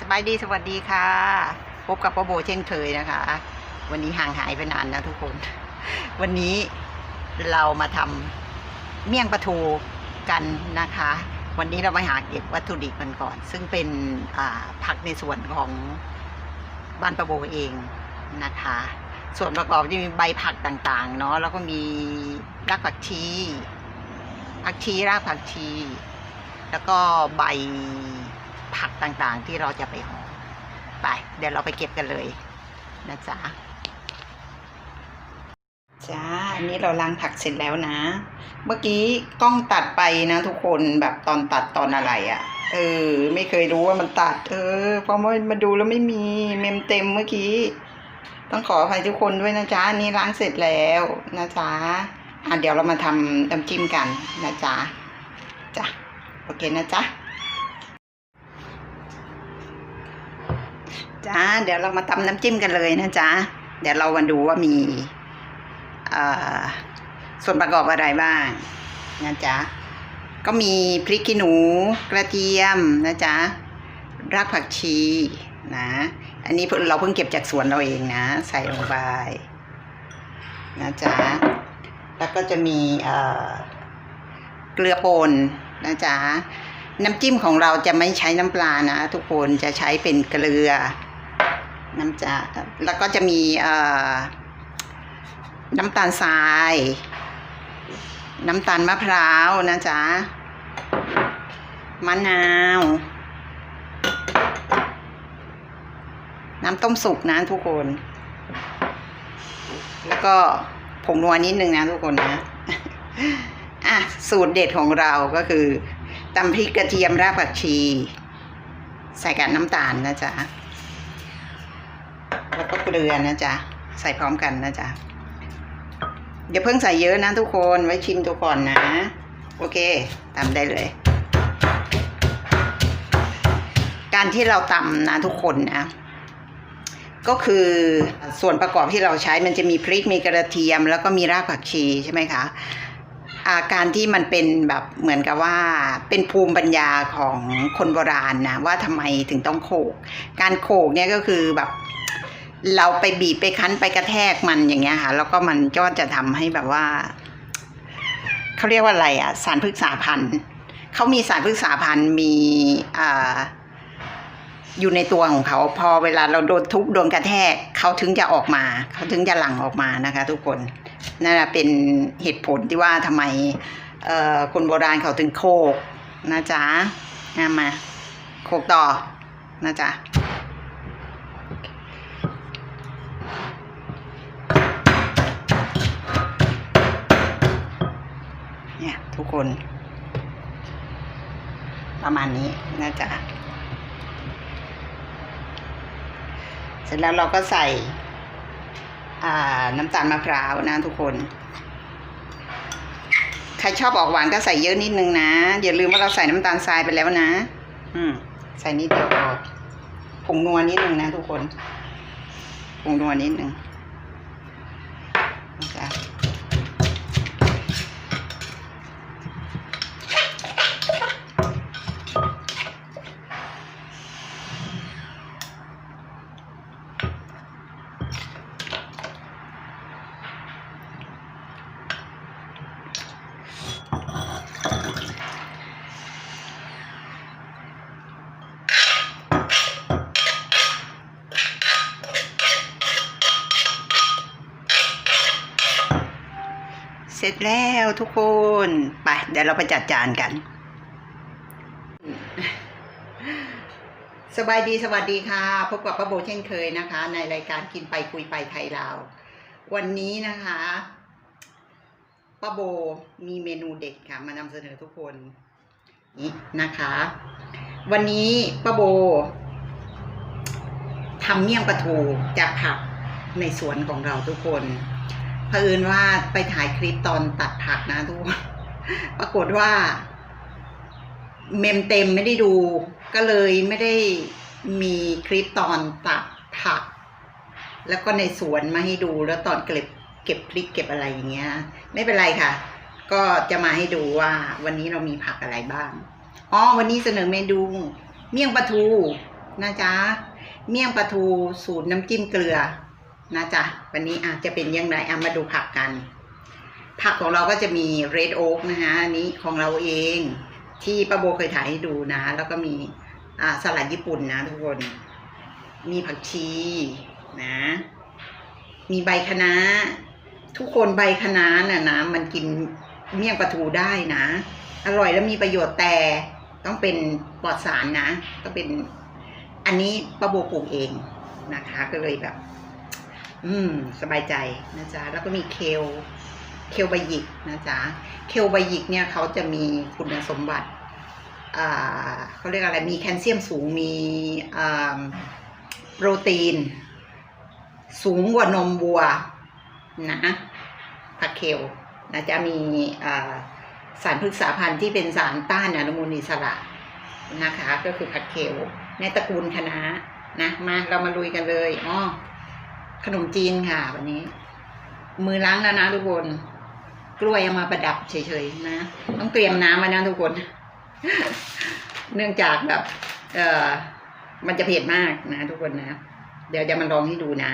สบายดีสวัสดีค่ะ พบกับป้าโบเช่นเคยนะคะ วันนี้ห่างหายไปนานนะทุกคน วันนี้เรามาทำเมี่ยงปลาทูกันนะคะ วันนี้เรามาหาเก็บวัตถุดิบกันก่อน ซึ่งเป็นผักในส่วนของบ้านป้าโบเองนะคะ ส่วนประกอบจะมีใบผักต่างๆเนาะแล้วก็มีรากผักชีผักชีรากผักชี แล้วก็ใบ ผักต่างๆ ที่เราจะไปห่อไป เดี๋ยวเราไปเก็บกันเลยนะจ๊ะจ้าอันนี้เราล้างผักเสร็จแล้วนะ เมื่อกี้กล้องตัดไปนะทุกคนแบบตอนตัดตอนอะไรอะ่ะ เออ ไม่เคยรู้ว่ามันตัด เออเพราะว่ามาดูแล้วไม่มีเมมเต็มเมื่อกี้ ต้องขออภัยทุกคนด้วยนะจ๊ะอันนี่ล้างเสร็จแล้วนะจ๊ะอะเดี๋ยวเรามาทำน้ำจิ้มกันนะจ๊ะจ้ะโอเคนะจ๊ะ จ้าเดี๋ยวเรามาทำน้ำจิ้มกันเลยนะจ๊ะเดี๋ยวเรามาดูว่ามีส่วนประกอบอะไรบ้างนะจ๊ะก็มีพริกขี้หนูกระเทียมนะจ๊ะรากผักชีนะ อันนี้เราเพิ่งเก็บจากสวนเราเองนะ ใส่ลงไปนะจ๊ะแล้วก็จะมีเกลือป่นนะจ๊ะน้ำจิ้มของเราจะไม่ใช้น้ำปลานะ ทุกคนจะใช้เป็นเกลือ น้ำจะแล้วก็จะมีน้ำตาลทราย น้ำตาลมะพร้าวนะจ๊ะมะนาว น้ำต้มสุกนะทุกคน แล้วก็ผงนัวนิดนึงนะทุกคนนะอะสูตรเด็ดของเราก็คือตำพริกกระเทียมรากผักชี ใส่กับน้ำตาลนะจ๊ะ แล้วก็เกลือนะจ๊ะ ใส่พร้อมกันนะจ๊ะอย่าเพิ่งใส่เยอะนะทุกคนไว้ชิมดูก่อนนะ โอเคตำได้เลย การที่เราตำนะทุกคนนะ ก็คือส่วนประกอบที่เราใช้มันจะมีพริกมีกระเทียม แล้วก็มีรากผักชีใช่ไหมคะอาการที่มันเป็นแบบเหมือนกับว่าเป็นภูมิปัญญาของคนโบราณนะว่าทำไมถึงต้องโขก การโขกเนี่ยก็คือแบบ เราไปบีบไปคั้นไปกระแทกมันอย่างเงี้ยค่ะ แล้วก็มันก็จะทำให้แบบว่าเขาเรียกว่าอะไรอะ สารพฤกษาพันธุ์เขามีสารพฤกษาพันธุ์มีอ่าอยู่ในตัวของเขาพอเวลาเราโดนทุบโดนกระแทกเขาถึงจะออกมาเขาถึงจะหลั่งออกมานะคะ ทุกคนนั่นแหละเป็นเหตุผลที่ว่าทำไมเอ่อคนโบราณเขาถึงโคกนะจ๊ะนามาโคกต่อนะจ๊ะเนี่ย ทุกคน ประมาณนี้นะจ๊ะเสร็จแล้วเราก็ใส่น้ำตาลมะพร้าวนะทุกคน ใครชอบออกหวานก็ใส่เยอะนิดนึงนะ อย่าลืมว่าเราใส่น้ำตาลทรายไปแล้วนะ อืม ใส่นิดเดียวพอผงนัวนิดนึงนะทุกคนผงนัวนิดนึง เสร็จแล้วทุกคน ไปเดี๋ยวเราไปจัดจานกัน สบายดีสวัสดีค่ะ พบกับป้าโบเช่นเคยนะคะ ในรายการกินไปคุยไปไทยลาว วันนี้นะคะป้าโบมีเมนูเด็ดค่ะ มานำเสนอทุกคน นี่นะคะ วันนี้ป้าโบทำเมี่ยงปลาทูจากผักในสวนของเราทุกคน เผอิญว่าไปถ่ายคลิปตอนตัดผักนะทุกคนปรากฏว่า เมมเต็มไม่ได้ดู ก็เลยไม่ได้มีคลิปตอนตัดผัก แล้วก็ในสวนมาให้ดูแล้วตอนเก็บเก็บพริกเก็บอะไรอย่างเงี้ย ไม่เป็นไรค่ะ ก็จะมาให้ดูว่า วันนี้เรามีผักอะไรบ้างอ๋อวันนี้เสนอเมนูเมี่ยงปลาทูนะจ๊ะเมี่ยงปลาทูสูตรน้ำจิ้มเกลือ นะจ๊ะวันนี้อาจจะเป็นยังไงเอะมาดูผักกัน ผักของเราก็จะมีเรดโอ๊กนะฮะอันนี้ของเราเองที่ป้าโบเคยถ่ายให้ดูนะ แล้วก็มีสลัดญี่ปุ่นนะทุกคน มีผักชีนะ มีใบคะน้า ทุกคนใบคะน้าน่ะนะมันกินเมี่ยงปลาทูได้นะ อร่อยแล้วมีประโยชน์แต่ต้องเป็นปลอดสารนะต้องเป็นอันนี้ป้าโบปลูกเองนะคะ ก็เลยแบบ อืม สบายใจนะจ๊ะ แล้วก็มีเคล เคลใบหยิกนะจ๊ะ เคลใบหยิกเนี่ยเขาจะมีคุณสมบัติอ่าเขาเรียกอะไร มีแคลเซียมสูง มีอ่าโปรตีน สูงกว่านมวัวนะผักเคลนะจะมีอ่าสารพฤกษาพันธุ์ที่เป็นสารต้านอนุมูลอิสระนะคะ ก็คือผักเคลในตระกูลคะน้านะ มาเรามาลุยกันเลยอ๋อ ขนมจีนค่ะวันนี้ มือล้างแล้วนะทุกคน กล้วยเอามาประดับเฉยๆนะ ต้องเตรียมน้ำมานะทุกคน เนื่องจากแบบ เออมันจะเผ็ดมากนะทุกคนนะ เดี๋ยวจะมาลองให้ดูนะ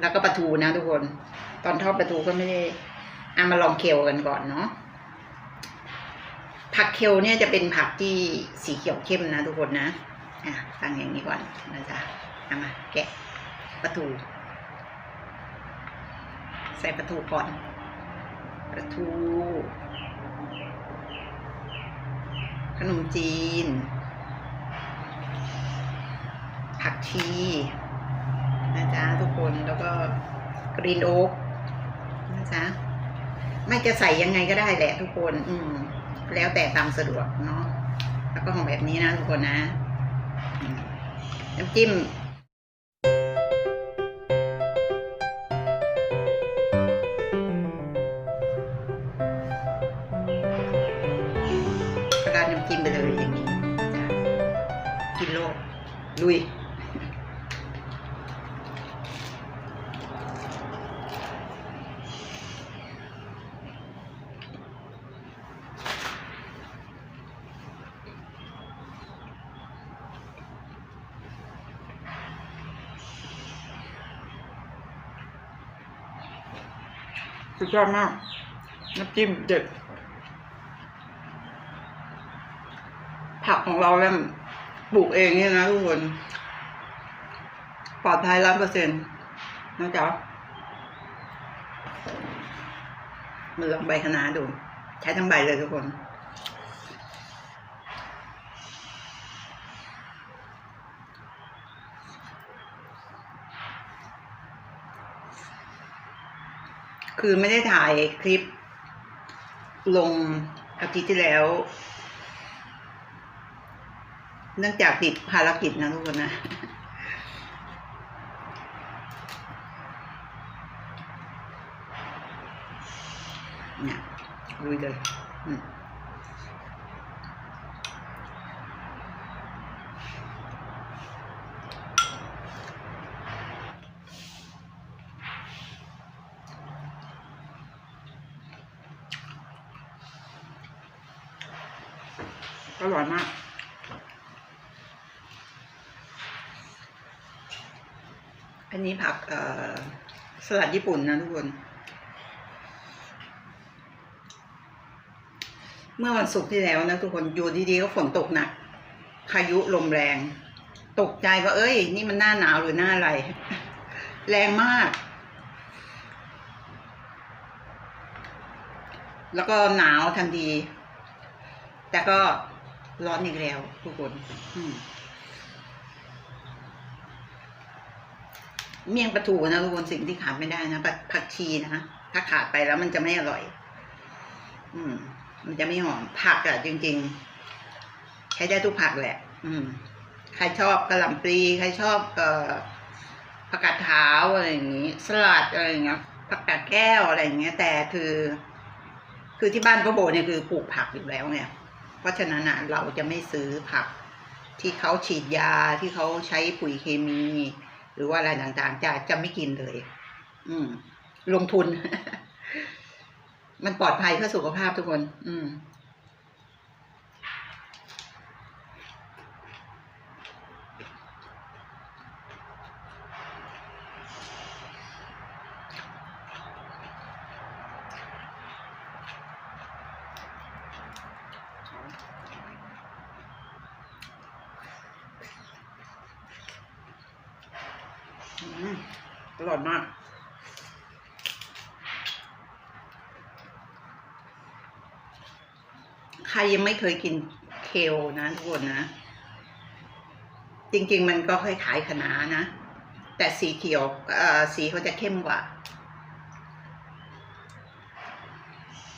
แล้วก็ปลาทูนะทุกคน ตอนทอดปลาทูก็ไม่ได้เอามาลองเคลกันก่อนเนาะผักเคลเนี่ยจะเป็นผักที่สีเขียวเข้มนะทุกคนนะ อะตั้งอย่างนี้ก่อนนะจ๊ะเอามาแกะปลาทู ใส่ปลาทูก่อนปลาทู ขนมจีน ผักชีนะจ๊ะทุกคนแล้วก็กรีนโอ๊กนะจ๊ะไม่จะใส่ยังไงก็ได้แหละทุกคน อืม แล้วแต่ตามสะดวกเนาะแล้วก็ของแบบนี้นะทุกคนนะน้ำจิ้ม สุดยอดมาก น้ำจิ้มเด็ด ผักของเราเนี่ยปลูกเองเนี่ยนะทุกคน ปลอดภัยร้อยเปอร์เซ็นต์นะจ๊ะมันลองใบคะน้าดู ใช้ทั้งใบเลยทุกคน คือไม่ได้ถ่ายคลิป ลงอาทิตย์ที่แล้ว เนื่องจากติดภารกิจนะทุกคนนะเนี่ยลุยเลยอืม อร่อยมากอันนี้ผักสลัดญี่ปุ่นนะทุกคน เมื่อวันศุกร์ที่แล้วนะทุกคนอยู่ดีๆก็ฝนตกหนักพายุลมแรง ตกใจว่าเอ้ย นี่มันหน้าหนาวหรือหน้าอะไร แรงมาก แล้วก็หนาวทันที แต่ก็ร้อนอีกแล้วทุกคนอืมเมี่ยงปลาทูนะทุกคนสิ่งที่ขาดไม่ได้นะผักผักชีนะถ้าขาดไปแล้วมันจะไม่อร่อย อืม มันจะไม่หอมผักอะจริง ๆ ใช้ได้ทุกผักแหละ อืม ใครชอบกระหล่ำปลีใครชอบ เอ่อผักกาดขาวอะไรอย่างนี้ สลัดอะไรอย่างเงี้ยผักกาดแก้วอะไรอย่างเงี้ย แต่คือ คือที่บ้านพ่อโบเนี่ยคือปลูกผักอยู่แล้วเนี่ย เพราะฉะนั้นเราจะไม่ซื้อผักที่เขาฉีดยาที่เขาใช้ปุ๋ยเคมี หรือว่าอะไรต่างๆ จะจะไม่กินเลย อืม ลงทุน มันปลอดภัยเพื่อสุขภาพทุกคน อืม อร่อยมาก ใครยังไม่เคยกินเคลนะทุกคนนะ จริง ๆ มันก็คล้ายๆคะน้านะ แต่สีเขียวเอ่อสีเขาจะเข้มกว่า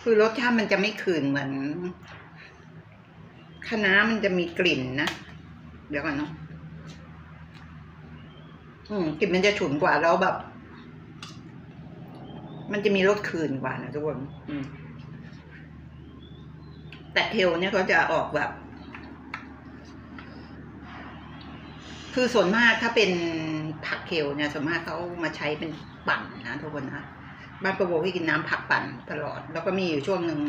คือรสชาติมันจะไม่ขืนเหมือนคะน้ามันจะมีกลิ่นนะ เดี๋ยวก่อนเนาะ อืมกลิ่นมันจะฉุนกว่าแล้วแบบ มันจะมีรสคืนกว่านะทุกคนอืม แต่เทลเนี่ยเขาจะออกแบบ คือส่วนมากถ้าเป็นผักเคลเนี่ยส่วนมากเขามาใช้เป็นปั่นนะทุกคนนะบ้านประโวที่กินน้ำผักปั่นตลอด แล้วก็มีอยู่ช่วงหนึ่ง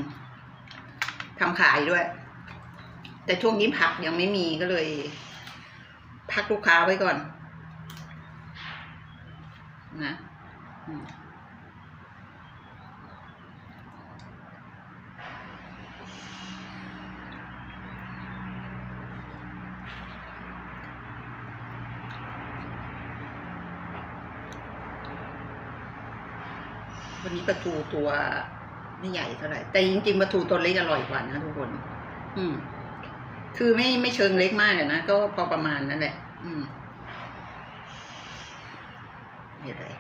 ทำขายด้วย แต่ช่วงนี้ผักยังไม่มีก็เลย พักลูกค้าไว้ก่อน นะอืมวันนี้ปลาทูตัวไม่ใหญ่เท่าไหร่แต่จริงๆปลาทูตัวเล็กอร่อยกว่านะทุกคน อืม คือไม่ไม่เชิงเล็กมากนะก็พอประมาณนั่นแหละ อืม นี่เลย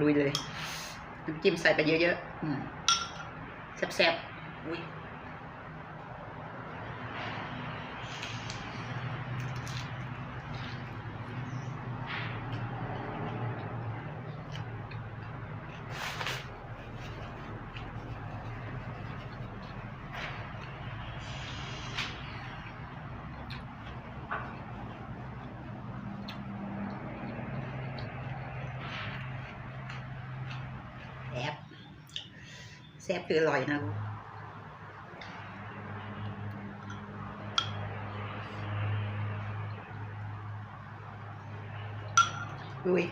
ลุยเลยน้ำจิ้มใส่ไปเยอะๆแซ่บๆอุ้ยแซ่บ แซ่บคืออร่อยนะลูกลุย